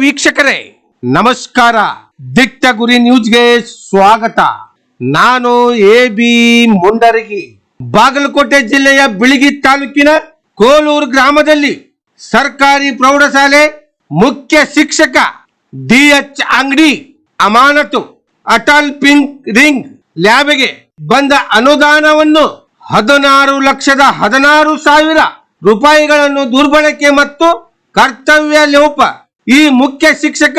ವೀಕ್ಷಕರೇ, ನಮಸ್ಕಾರ. ದಿಟ್ಟ ಗುರಿ ನ್ಯೂಸ್ಗೆ ಸ್ವಾಗತ. ನಾನು ಎ ಬಿ ಮುಂಡರಗಿ. ಬಾಗಲಕೋಟೆ ಜಿಲ್ಲೆಯ ಬಿಳಿಗಿ ತಾಲೂಕಿನ ಕೋಲೂರು ಗ್ರಾಮದಲ್ಲಿ ಸರ್ಕಾರಿ ಪ್ರೌಢಶಾಲೆ ಮುಖ್ಯ ಶಿಕ್ಷಕ ಡಿ ಎಚ್ ಅಂಗಡಿ ಅಮಾನತು ಅಟಲ್ ಪಿಂಕ್ ರಿಂಗ್ ಲ್ಯಾಬ್ಗೆ ಬಂದ ಅನುದಾನವನ್ನು ಹದಿನಾರು ಲಕ್ಷದ ಹದಿನಾರು ಸಾವಿರ ರೂಪಾಯಿಗಳನ್ನು ದುರ್ಬಳಕೆ ಮತ್ತು ಕರ್ತವ್ಯ ಲೋಪ ಈ ಮುಖ್ಯ ಶಿಕ್ಷಕ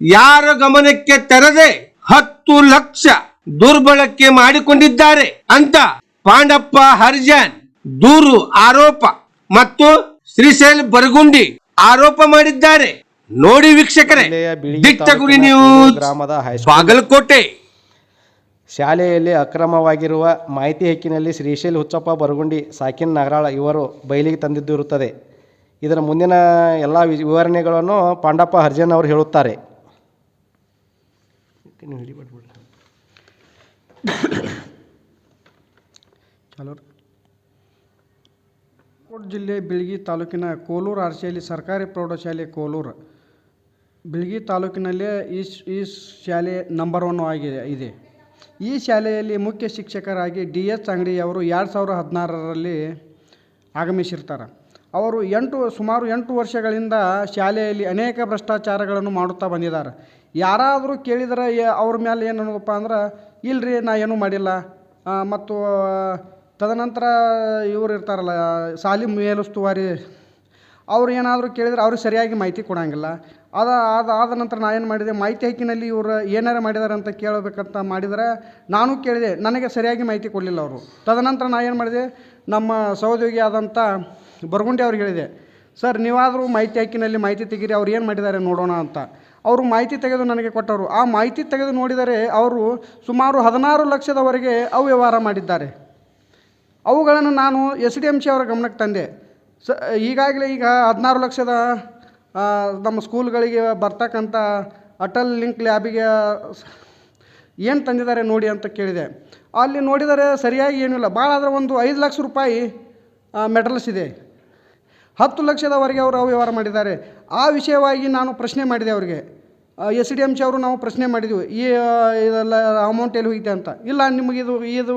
ಯಾರ ಗಮನಕ್ಕೆ ತರದೆ ಹತ್ತು ಲಕ್ಷ ದುರ್ಬಳಕೆ ಮಾಡಿಕೊಂಡಿದ್ದಾರೆ ಅಂತ ಪಾಂಡಪ್ಪ ಹರಿಜಾನ್ ದೂರು ಆರೋಪ ಮತ್ತು ಶ್ರೀಶೈಲ್ ಬರಗುಂಡಿ ಆರೋಪ ಮಾಡಿದ್ದಾರೆ. ನೋಡಿ ವೀಕ್ಷಕರೇ ದಿಟ್ಟಗುರಿ ನ್ಯೂಸ್ ಗ್ರಾಮದ ಬಾಗಲಕೋಟೆ. ಶಾಲೆಯಲ್ಲಿ ಅಕ್ರಮವಾಗಿರುವ ಮಾಹಿತಿ ಹಕ್ಕಿನಲ್ಲಿ ಶ್ರೀಶೈಲ್ ಹುಚ್ಚಪ್ಪ ಬರಗುಂಡಿ ಸಾಕಿನ್ ನಗರಾಳ ಇವರು ಬಯಲಿಗೆ ತಂದಿದ್ದು ಇರುತ್ತದೆ. ಇದರ ಮುಂದಿನ ಎಲ್ಲ ವಿವರಣೆಗಳನ್ನು ಪಾಂಡಪ್ಪ ಹರ್ಜನ್ ಅವರು ಹೇಳುತ್ತಾರೆ. ಕೋಟ್ ಜಿಲ್ಲೆ ಬಿಳ್ಗಿ ತಾಲೂಕಿನ ಕೋಲೂರು ಆರ್ಸಿಯಲ್ಲಿ ಸರ್ಕಾರಿ ಪ್ರೌಢಶಾಲೆ ಕೋಲೂರು. ಬಿಳ್ಗಿ ತಾಲೂಕಿನಲ್ಲೇ ಈ ಈ ಶಾಲೆ ನಂಬರ್ ಒನ್ ಆಗಿದೆ, ಇದೆ. ಈ ಶಾಲೆಯಲ್ಲಿ ಮುಖ್ಯ ಶಿಕ್ಷಕರಾಗಿ ಡಿ ಎಸ್ ಅಂಗಡಿಯವರು ಎರಡು ಸಾವಿರ ಹದಿನಾರರಲ್ಲಿ ಆಗಮಿಸಿರ್ತಾರೆ. ಅವರು ಎಂಟು, ಸುಮಾರು ಎಂಟು ವರ್ಷಗಳಿಂದ ಶಾಲೆಯಲ್ಲಿ ಅನೇಕ ಭ್ರಷ್ಟಾಚಾರಗಳನ್ನು ಮಾಡುತ್ತಾ ಬಂದಿದ್ದಾರೆ. ಯಾರಾದರೂ ಕೇಳಿದರೆ ಅವ್ರ ಮೇಲೆ ಏನು ಅನ್ನೋದಪ್ಪ ಅಂದ್ರೆ ರೀ ನಾ ಏನೂ ಮಾಡಿಲ್ಲ. ಮತ್ತು ತದನಂತರ ಇವರು ಇರ್ತಾರಲ್ಲ, ಸಾಲಿ ಮೇಲುಸ್ತುವಾರಿ. ಅವ್ರು ಏನಾದರೂ ಕೇಳಿದ್ರೆ ಅವ್ರಿಗೆ ಸರಿಯಾಗಿ ಮಾಹಿತಿ ಕೊಡೋಂಗಿಲ್ಲ. ಅದ, ಅದು, ಆದ ನಂತರ ನಾ ಏನು ಮಾಡಿದೆ, ಮಾಹಿತಿ ಹಕ್ಕಿನಲ್ಲಿ ಇವರು ಏನಾರು ಮಾಡಿದ್ದಾರೆ ಅಂತ ಕೇಳಬೇಕಂತ ಮಾಡಿದರೆ, ನಾನು ಕೇಳಿದೆ, ನನಗೆ ಸರಿಯಾಗಿ ಮಾಹಿತಿ ಕೊಡಲಿಲ್ಲ ಅವರು. ತದನಂತರ ನಾ ಏನು ಮಾಡಿದೆ, ನಮ್ಮ ಸಹೋದ್ಯೋಗಿ ಆದಂಥ ಬರಗುಂಡಿ ಅವ್ರಿಗೆ ಹೇಳಿದೆ, ಸರ್, ನೀವಾದರೂ ಮಾಹಿತಿ ಹಕ್ಕಿನಲ್ಲಿ ಮಾಹಿತಿ ತೆಗೀರಿ, ಅವ್ರು ಏನು ಮಾಡಿದ್ದಾರೆ ನೋಡೋಣ ಅಂತ. ಅವರು ಮಾಹಿತಿ ತೆಗೆದು ನನಗೆ ಕೊಟ್ಟರು ಆ ಮಾಹಿತಿ ತೆಗೆದು ನೋಡಿದರೆ ಅವರು ಸುಮಾರು ಹದಿನಾರು ಲಕ್ಷದವರೆಗೆ ಅವ್ಯವಹಾರ ಮಾಡಿದ್ದಾರೆ. ಅವುಗಳನ್ನು ನಾನು ಎಸ್ ಡಿ ಎಂ ಸಿ ಅವರ ಗಮನಕ್ಕೆ ತಂದೆ. ಸ, ಈಗಾಗಲೇ ಈಗ ಹದಿನಾರು ಲಕ್ಷದ ನಮ್ಮ ಸ್ಕೂಲ್ಗಳಿಗೆ ಬರ್ತಕ್ಕಂಥ ಅಟಲ್ ಲಿಂಕ್ ಲ್ಯಾಬಿಗೆ ಏನು ತಂದಿದ್ದಾರೆ ನೋಡಿ ಅಂತ ಕೇಳಿದೆ. ಅಲ್ಲಿ ನೋಡಿದರೆ ಸರಿಯಾಗಿ ಏನಿಲ್ಲ. ಭಾಳ ಆದರೆ ಒಂದು ಐದು ಲಕ್ಷ ರೂಪಾಯಿ ಮೆಟಲ್ಸ್ ಇದೆ. ಹತ್ತು ಲಕ್ಷದವರೆಗೆ ಅವರು ಅವ್ಯವಹಾರ ಮಾಡಿದ್ದಾರೆ. ಆ ವಿಷಯವಾಗಿ ನಾನು ಪ್ರಶ್ನೆ ಮಾಡಿದೆ ಅವರಿಗೆ. ಎಸ್ ಡಿ ಎಂ ಸಿ ಅವರು ನಾವು ಪ್ರಶ್ನೆ ಮಾಡಿದ್ವಿ. ಈ ಇದೆಲ್ಲ ಅಮೌಂಟ್ ಎಲ್ಲಿ ಹೋಗಿದೆ ಅಂತ. ಇಲ್ಲ ನಿಮಗಿದು ಇದು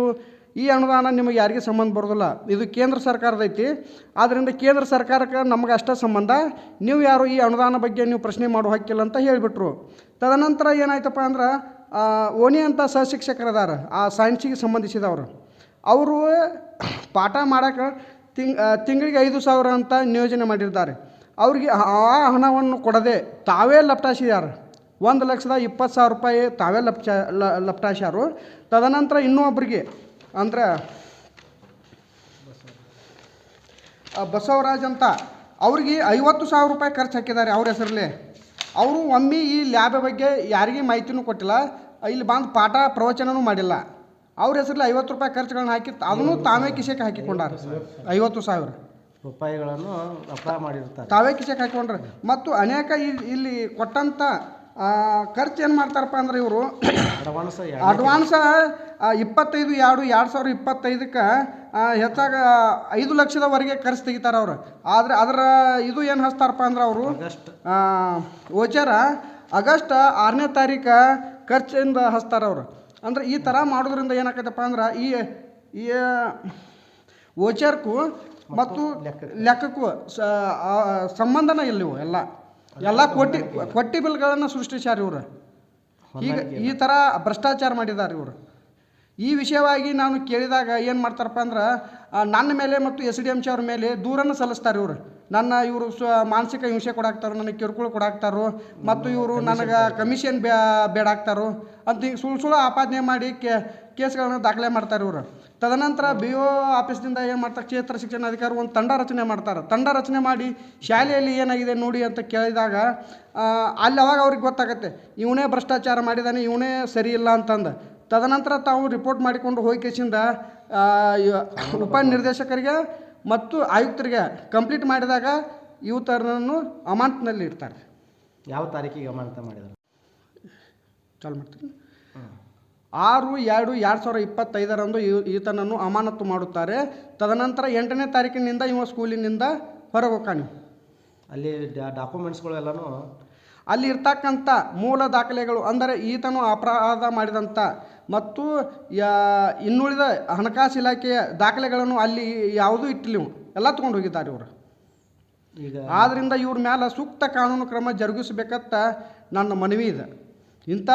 ಈ ಅನುದಾನ ನಿಮಗೆ ಯಾರಿಗೆ ಸಂಬಂಧ ಬರೋದಿಲ್ಲ. ಇದು ಕೇಂದ್ರ ಸರ್ಕಾರದೈತಿ ಆದ್ದರಿಂದ ಕೇಂದ್ರ ಸರ್ಕಾರಕ್ಕೆ ನಮಗೆ ಅಷ್ಟೇ ಸಂಬಂಧ. ನೀವು ಯಾರು ಈ ಅನುದಾನ ಬಗ್ಗೆ ನೀವು ಪ್ರಶ್ನೆ ಮಾಡೋ ಹಕ್ಕಿಲ್ಲ ಅಂತ ಹೇಳಿಬಿಟ್ರು. ತದನಂತರ ಏನಾಯ್ತಪ್ಪ ಅಂದ್ರೆ ಓಣಿ ಅಂತ ಸಹಶಿಕ್ಷಕರದಾರ ಆ ಸೈನ್ಸಿಗೆ ಸಂಬಂಧಿಸಿದವರು. ಅವರು ಪಾಠ ಮಾಡೋಕೆ ತಿಂಗ್ ತಿಂಗಳಿಗೆ ಐದು ಸಾವಿರ ಅಂತ ನಿಯೋಜನೆ ಮಾಡಿರ್ತಾರೆ. ಅವ್ರಿಗೆ ಆ ಹಣವನ್ನು ಕೊಡದೆ ತಾವೇ ಲಪ್ಟಾಸಿದ್ದಾರೆ ಒಂದು ಲಕ್ಷದ ಇಪ್ಪತ್ತು ಸಾವಿರ ರೂಪಾಯಿ ತಾವೇ ಲಪ್ಚ ಲಪ್ಟಾಸ್ಯಾರು ತದನಂತರ ಇನ್ನೊಬ್ಬರಿಗೆ, ಅಂದ್ರೆ ಬಸವರಾಜ್ ಅಂತ ಅವ್ರಿಗೆ ಐವತ್ತು ಸಾವಿರ ರೂಪಾಯಿ ಖರ್ಚು ಹಾಕಿದ್ದಾರೆ ಅವ್ರ ಹೆಸರಲ್ಲಿ. ಅವರು ಒಮ್ಮೆ ಈ ಲ್ಯಾಬ್ ಬಗ್ಗೆ ಯಾರಿಗೆ ಮಾಹಿತಿನೂ ಕೊಟ್ಟಿಲ್ಲ. ಇಲ್ಲಿ ಬಂದು ಪಾಠ ಪ್ರವಚನವೂ ಮಾಡಿಲ್ಲ. ಅವ್ರ ಹೆಸರಲ್ಲಿ ಐವತ್ತು ರೂಪಾಯಿ ಖರ್ಚುಗಳನ್ನ ಹಾಕಿ ಅದನ್ನು ತಾವೇ ಕಿಸೆಗೆ ಹಾಕಿಕೊಂಡಾರ. ಐವತ್ತು ಸಾವಿರ. ರೂಪಾಯಿಗಳನ್ನು ಅಪಾಯ ಮಾಡಿರ್ತಾರೆ. ತಾವೇ ಕಿಸೆಗೆ ಹಾಕಿಕೊಂಡ್ರೆ. ಮತ್ತು ಅನೇಕ ಇಲ್ಲಿ ಕೊಟ್ಟಂತ ಕೊಟ್ಟಂಥ ಖರ್ಚು ಏನು ಮಾಡ್ತಾರಪ್ಪ ಅಂದ್ರೆ ಇವರು ಅಡ್ವಾನ್ಸ್ ಅಡ್ವಾನ್ಸ ಇಪ್ಪತ್ತೈದು ಎರಡು ಎರಡು ಸಾವಿರ ಇಪ್ಪತ್ತೈದಕ್ಕೆ ಹೆಚ್ಚಾಗ ಐದು ಲಕ್ಷದವರೆಗೆ ಖರ್ಚು ತೆಗಿತಾರೆ ಅವರು. ಆದರೆ ಅದರ ಇದು ಏನು ಹಚ್ತಾರಪ್ಪ ಅಂದ್ರೆ ಅವರು ಓಚರ ಆಗಸ್ಟ್ ಆರನೇ ತಾರೀಕು ಖರ್ಚಿಂದ ಹಚ್ತಾರೆ ಅವರು. ಅಂದ್ರೆ ಈ ಥರ ಮಾಡೋದ್ರಿಂದ ಏನಾಗತ್ತಪ್ಪ ಅಂದ್ರೆ ಈ ಈ ಓಚರ್ಕು ಮತ್ತು ಲೆಕ್ಕಕ್ಕೂ. ಸ ಸಂಬಂಧನ ಇಲ್ಲ ಇವು ಎಲ್ಲ. ಎಲ್ಲ ಕೊಟ್ಟಿ ಕೊಟ್ಟಿ ಬಿಲ್ಗಳನ್ನು ಸೃಷ್ಟಿಸ್ಯಾರ ಇವರು. ಈಗ ಈ ಥರ ಭ್ರಷ್ಟಾಚಾರ ಮಾಡಿದ್ದಾರೆ ಇವರು. ಈ ವಿಷಯವಾಗಿ ನಾನು ಕೇಳಿದಾಗ ಏನು ಮಾಡ್ತಾರಪ್ಪ ಅಂದ್ರೆ ನನ್ನ ಮೇಲೆ ಮತ್ತು ಎಸ್ ಡಿ ಎಂ ಸಿ ಅವ್ರ ಮೇಲೆ ದೂರನ್ನು ಸಲ್ಲಿಸ್ತಾರೆ ಇವರು. ನನ್ನ ಇವರು ಸ್ವ ಮಾನಸಿಕ ಹಿಂಸೆ ಕೊಡಾಕ್ತಾರೋ ನನಗೆ ಕಿರುಕುಳ ಕೊಡಾಕ್ತಾರೋ ಮತ್ತು ಇವರು ನನಗೆ ಕಮಿಷನ್ ಬೇ ಬೇಡಾಕ್ತಾರೋ ಅಂತ ಹಿಂಗೆ ಸುಳ್ಳು ಸುಳ್ಳು ಆಪಾದನೆ ಮಾಡಿ ಕೇ ಕೇಸ್ಗಳನ್ನು ದಾಖಲೆ ಮಾಡ್ತಾರೆ ಇವರು. ತದನಂತರ ಬಿ ಒ ಆಫೀಸ್ನಿಂದ ಏನು ಮಾಡ್ತಾರೆ ಕ್ಷೇತ್ರ ಶಿಕ್ಷಣ ಅಧಿಕಾರಿ ಒಂದು ತಂಡ ರಚನೆ ಮಾಡ್ತಾರೆ. ತಂಡ ರಚನೆ ಮಾಡಿ ಶಾಲೆಯಲ್ಲಿ ಏನಾಗಿದೆ ನೋಡಿ ಅಂತ ಕೇಳಿದಾಗ ಅಲ್ಲಿ ಅವಾಗ ಅವ್ರಿಗೆ ಗೊತ್ತಾಗತ್ತೆ ಇವನೇ ಭ್ರಷ್ಟಾಚಾರ ಮಾಡಿದ್ದಾನೆ ಇವನೇ ಸರಿ ಇಲ್ಲ ಅಂತಂದು. ತದನಂತರ ತಾವು ರಿಪೋರ್ಟ್ ಮಾಡಿಕೊಂಡು ಹೋಗಿ ಕೇಸಿಂದ ಉಪನಿರ್ದೇಶಕರಿಗೆ ಮತ್ತು ಆಯುಕ್ತರಿಗೆ ಕಂಪ್ಲೀಟ್ ಮಾಡಿದಾಗ ಇವತ್ತರನ್ನು ಅಮಾನತ್ನಲ್ಲಿ ಇಡ್ತಾರೆ. ಯಾವ ತಾರೀಕಿಗೆ ಅಮಾನತ ಮಾಡಿದ್ದಾರೆ ಚಾಲು ಮಾಡ್ತೀನಿ. ಆರು ಎರಡು ಎರಡು ಸಾವಿರ ಇಪ್ಪತ್ತೈದರಂದು ಈತನನ್ನು ಅಮಾನತು ಮಾಡುತ್ತಾರೆ. ತದನಂತರ ಎಂಟನೇ ತಾರೀಕಿನಿಂದ ಇವ ಸ್ಕೂಲಿನಿಂದ ಹೊರಗೆ ಹೋಗ್ತಾನೆ ಅಲ್ಲಿ ಡಾಕ್ಯುಮೆಂಟ್ಸ್ಗಳು ಅಲ್ಲಿ ಇರ್ತಕ್ಕಂಥ ಮೂಲ ದಾಖಲೆಗಳು ಅಂದರೆ ಈತನು ಅಪರಾಧ ಮಾಡಿದಂಥ ಮತ್ತು ಯಾ- ಇನ್ನುಳಿದ ಹಣಕಾಸು ಇಲಾಖೆಯ ದಾಖಲೆಗಳನ್ನು ಅಲ್ಲಿ ಯಾವುದೂ ಇಟ್ಟಿಲ್ಲ. ಎಲ್ಲ ತೊಗೊಂಡು ಹೋಗಿದ್ದಾರೆ ಇವರು. ಈಗ ಆದ್ದರಿಂದ ಇವ್ರ ಮೇಲೆ ಸೂಕ್ತ ಕಾನೂನು ಕ್ರಮ ಜರುಗಿಸಬೇಕಂತ ನನ್ನ ಮನವಿ ಇದೆ. ಇಂಥ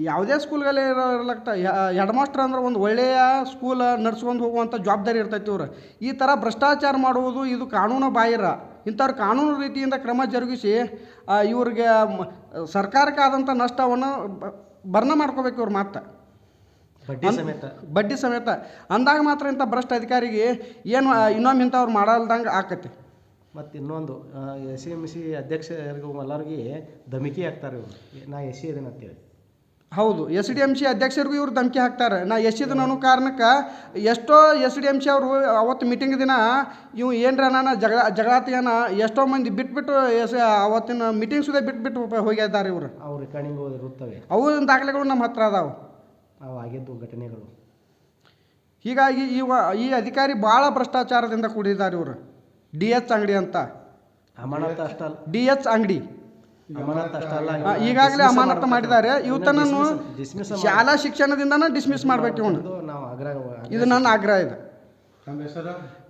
ಯಾವುದೇ ಸ್ಕೂಲ್ಗಲ್ಲಿ ಇರಲಕ್ತ ಹೆಡ್ ಮಾಸ್ಟರ್ ಅಂದ್ರೆ ಒಂದು ಒಳ್ಳೆಯ ಸ್ಕೂಲ್ ನಡ್ಸ್ಕೊಂಡು ಹೋಗುವಂಥ ಜವಾಬ್ದಾರಿ ಇರ್ತೈತಿ ಇವ್ರು. ಈ ಥರ ಭ್ರಷ್ಟಾಚಾರ ಮಾಡುವುದು ಇದು ಕಾನೂನು ಬಾಹಿರ. ಇಂಥವ್ರು ಕಾನೂನು ರೀತಿಯಿಂದ ಕ್ರಮ ಜರುಗಿಸಿ ಇವ್ರಿಗೆ ಸರ್ಕಾರಕ್ಕೆ ಆದಂಥ ನಷ್ಟವನ್ನು ಭರ್ನ ಮಾಡ್ಕೋಬೇಕು ಇವ್ರು ಮಾತ್ರ ಬಡ್ಡಿ ಸಮೇತ. ಬಡ್ಡಿ ಸಮೇತ. ಅಂದಾಗ ಮಾತ್ರ ಇಂಥ ಭ್ರಷ್ಟ ಅಧಿಕಾರಿಗೆ ಏನು ಇನ್ನೊಮ್ಮೆ ಇಂಥವ್ರು ಮಾಡಲ್ದಂಗೆ ಆಕತಿ. ಮತ್ತು ಇನ್ನೊಂದು ಎಸ್ ಸಿ ಎಂ ಸಿ ಅಧ್ಯಕ್ಷರಿಗೂ ಎಲ್ಲರಿಗೆ ಧಮಕಿ ಹಾಕ್ತಾರೆ ಇವರು. ನಾ ಎಸ್ ಸಿ ಇದೇನೆ ಅಂತೇಳಿ ಹೌದು. ಎಸ್ ಡಿ ಎಂ ಸಿ ಅಧ್ಯಕ್ಷರಿಗೂ ಇವ್ರು ಧಮಕಿ ಹಾಕ್ತಾರೆ. ನಾ ಎಷ್ಟಿದ ಅನ್ನೋ ಕಾರಣಕ್ಕೆ ಎಷ್ಟೋ ಎಸ್ ಡಿ ಎಂ ಸಿ ಅವರು ಅವತ್ತು ಮೀಟಿಂಗ್ ದಿನ ಇವು ಏನರ ನಾನು ಜಗಳ ಜಗಳಾತಿಯನ ಎಷ್ಟೋ ಮಂದಿ ಬಿಟ್ಬಿಟ್ಟು ಎಸ್ ಅವತ್ತಿನ ಮೀಟಿಂಗ್ ಸುದೇ ಬಿಟ್ಬಿಟ್ಟು ಹೋಗಿದ್ದಾರೆ ಇವರು. ಅವ್ರ ರೆಕಾರ್ಡಿಂಗ್ ಇರುತ್ತವೆ. ಅವು ದಾಖಲೆಗಳು ನಮ್ಮ ಹತ್ರ ಅದಾವೆ. ಅವು ಆಗಿದ್ದು ಘಟನೆಗಳು. ಹೀಗಾಗಿ ಇವ ಈ ಅಧಿಕಾರಿ ಭಾಳ ಭ್ರಷ್ಟಾಚಾರದಿಂದ ಕೂಡಿದ್ದಾರೆ ಇವರು. ಡಿ ಎಚ್ ಅಂಗಡಿ ಅಂತ. ಅಮಾನತ ಅಷ್ಟಲ್ಲ ಡಿ ಎಚ್ ಅಂಗಡಿ. ಈಗಾಗಲೇ ಅಮಾನತು ಮಾಡಿದ್ದಾರೆ. ಇವತ್ತನನ್ನು ಶಾಲಾ ಶಿಕ್ಷಣದಿಂದನೇ ಡಿಸ್ಮಿಸ್ ಮಾಡ್ಬೇಕು ಇವನು. ಇದು ನನ್ನ ಆಗ್ರಹ ಇದೆ.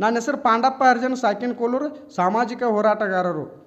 ನನ್ನ ಹೆಸರು ಪಾಂಡಪ್ಪ ಅರ್ಜುನ್ ಸಾಕಿನ ಕೋಲೂರು ಸಾಮಾಜಿಕ ಹೋರಾಟಗಾರರು.